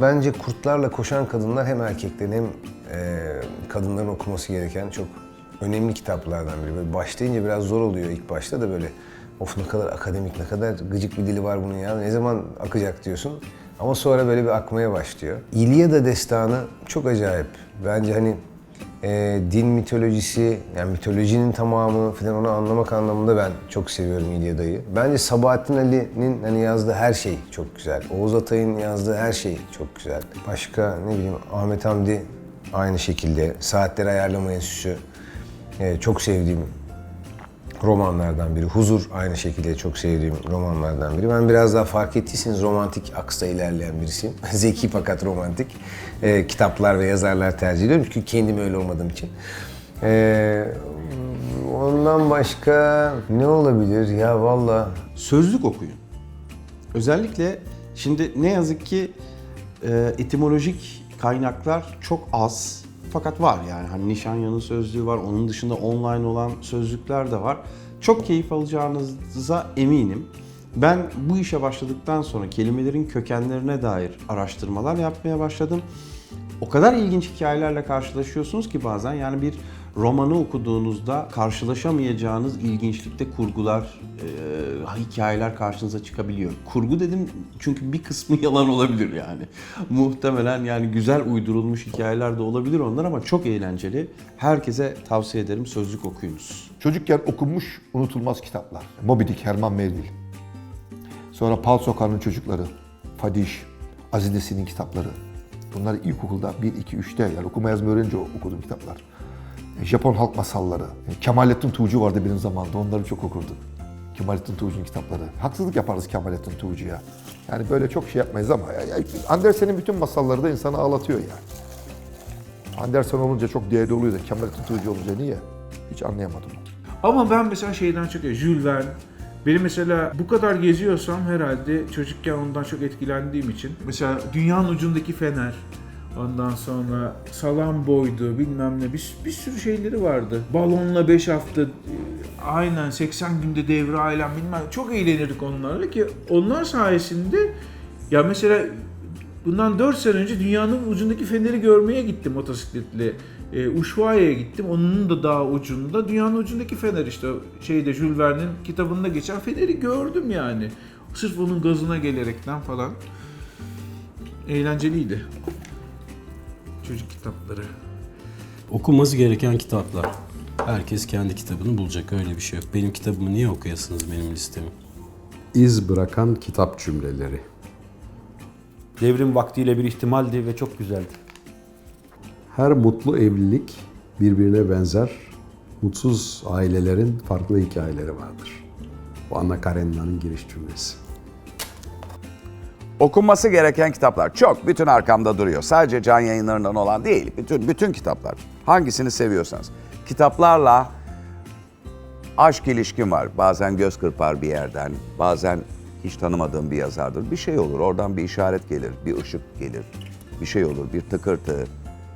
Bence Kurtlarla Koşan Kadınlar hem erkeklerin hem e, kadınların okuması gereken çok önemli kitaplardan biri. Böyle başlayınca biraz zor oluyor ilk başta da böyle of ne kadar akademik, ne kadar gıcık bir dili var bunun ya, ne zaman akacak diyorsun. Ama sonra böyle bir akmaya başlıyor. İlyada destanı çok acayip. Bence hani e, din mitolojisi, yani mitolojinin tamamı falan onu anlamak anlamında ben çok seviyorum İlyada'yı. Bence Sabahattin Ali'nin hani yazdığı her şey çok güzel. Oğuz Atay'ın yazdığı her şey çok güzel. Başka ne bileyim Ahmet Hamdi aynı şekilde. Saatleri Ayarlama Enstitüsü e, çok sevdiğim romanlardan biri. Huzur aynı şekilde çok sevdiğim romanlardan biri. Ben biraz daha fark ettiyseniz romantik aksta ilerleyen birisiyim. Zeki fakat romantik e, kitaplar ve yazarlar tercih ediyorum. Çünkü kendim öyle olmadığım için. E, ondan başka ne olabilir ya valla Sözlük okuyun. Özellikle şimdi ne yazık ki e, etimolojik kaynaklar çok az. Fakat var yani hani Nişanyan'ın sözlüğü var. Onun dışında online olan sözlükler de var. Çok keyif alacağınıza eminim. Ben bu işe başladıktan sonra kelimelerin kökenlerine dair araştırmalar yapmaya başladım. O kadar ilginç hikayelerle karşılaşıyorsunuz ki bazen yani bir romanı okuduğunuzda karşılaşamayacağınız ilginçlikte kurgular, e, hikayeler karşınıza çıkabiliyor. Kurgu dedim çünkü bir kısmı yalan olabilir yani. Muhtemelen yani güzel uydurulmuş hikayeler de olabilir onlar ama çok eğlenceli. Herkese tavsiye ederim sözlük okuyunuz. Çocukken okunmuş unutulmaz kitaplar. Moby Dick, Herman Melville. Sonra Pal Sokağı'nın çocukları, Fadiş, Aziz Nesin'in kitapları. Bunlar ilkokulda 1, 2, 3'te yani okuma yazma öğrenince okuduğum kitaplar. Japon halk masalları. Kemalettin Tuğcu vardı benim zamanımda. Onları çok okurduk. Kemalettin Tuğcu'nun kitapları. Haksızlık yaparız Kemalettin Tuğcu'ya. Yani böyle çok şey yapmayız ama Andersen'in bütün masalları da insanı ağlatıyor yani. Andersen olunca çok değerli oluyor da Kemalettin Tuğcu olunca niye? Hiç anlayamadım. Ama ben mesela şeyden çok Jules Verne. Benim mesela bu kadar geziyorsam herhalde çocukken ondan çok etkilendiğim için. Mesela dünyanın ucundaki fener. Ondan sonra salam boydu bilmem ne bir, bir sürü şeyleri vardı. Balonla 5 hafta e, aynen 80 günde devre ailem bilmem çok eğlenirdik onlarla ki onlar sayesinde ya mesela Bundan 4 sene önce dünyanın ucundaki feneri görmeye gittim motosikletle. E, Ushuaia'ya gittim. Onun da daha ucunda dünyanın ucundaki fener işte şeyde Jules Verne'in kitabında geçen feneri gördüm yani. Sırf onun gazına gelerekten falan. Eğlenceliydi. Çocuk kitapları. Okunması gereken kitaplar. Herkes kendi kitabını bulacak öyle bir şey yok. Benim kitabımı niye okuyasınız benim listemi? iz bırakan kitap cümleleri. Devrim vaktiyle bir ihtimaldi ve çok güzeldi. Her mutlu evlilik birbirine benzer. Mutsuz ailelerin farklı hikayeleri vardır. Bu Anna Karenina'nın giriş cümlesi. Okunması gereken kitaplar çok. Bütün arkamda duruyor. Sadece can yayınlarından olan değil. Bütün bütün kitaplar. Hangisini seviyorsanız. Kitaplarla aşk ilişkin var. Bazen göz kırpar bir yerden. Bazen hiç tanımadığım bir yazardır. Bir şey olur. Oradan bir işaret gelir. Bir ışık gelir. Bir şey olur. Bir tıkırtı.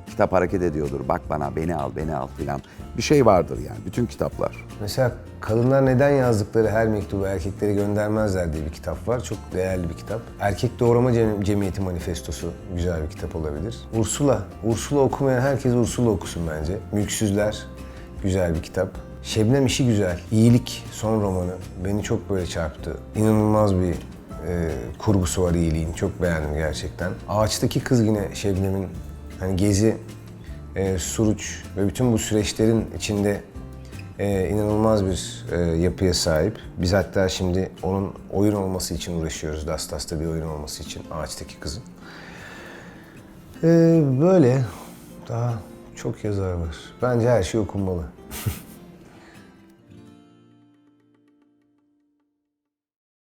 Kitap hareket ediyordur. Bak bana beni al beni al filan. Bir şey vardır yani. Bütün kitaplar. Mesela kadınlar neden yazdıkları her mektubu erkeklere göndermezler diye bir kitap var. Çok değerli bir kitap. Erkek Doğrama Cem- Cemiyeti Manifestosu güzel bir kitap olabilir. Ursula. Ursula okumayan herkes Ursula okusun bence. Mülksüzler güzel bir kitap. Şebnem işi güzel. İyilik son romanı. Beni çok böyle çarptı. İnanılmaz bir e, kurgusu var iyiliğin. Çok beğendim gerçekten. Ağaçtaki kız yine Şebnem'in hani gezi, e, Suruç ve bütün bu süreçlerin içinde e, inanılmaz bir e, yapıya sahip. Biz hatta şimdi onun oyun olması için uğraşıyoruz. Dastas'ta bir oyun olması için Ağaçtaki Kızın. E, böyle daha çok yazar var. Bence her şey okunmalı.